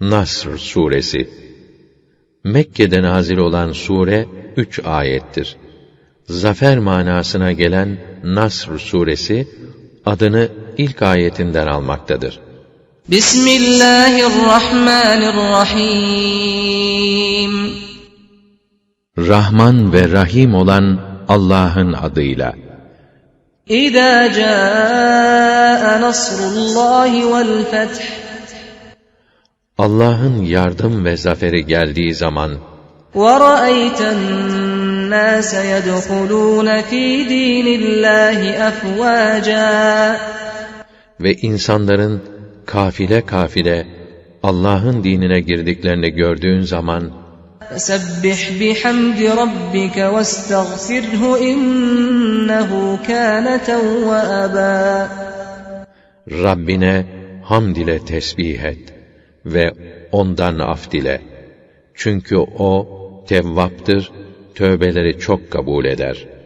Nasr suresi Mekke'de nazil olan sure üç ayettir. Zafer manasına gelen Nasr suresi adını ilk ayetinden almaktadır. Bismillahirrahmanirrahim. Rahman ve Rahim olan Allah'ın adıyla. İza caa nasrullahi vel feth. Allah'ın yardım ve zaferi geldiği zaman وَرَأَيْتَ النَّاسَ يَدْخُلُونَ فِي دِينِ اللّٰهِ أَفْوَاجًا ve insanların kafile kafile Allah'ın dinine girdiklerini gördüğün zaman فَسَبِّحْ بِحَمْدِ رَبِّكَ وَاسْتَغْفِرْهُ إِنَّهُ كَانَ تَوَّابًا Rabbine hamd ile tesbih et ve ondan af dile. Çünkü o tevvaptır, tövbeleri çok kabul eder.''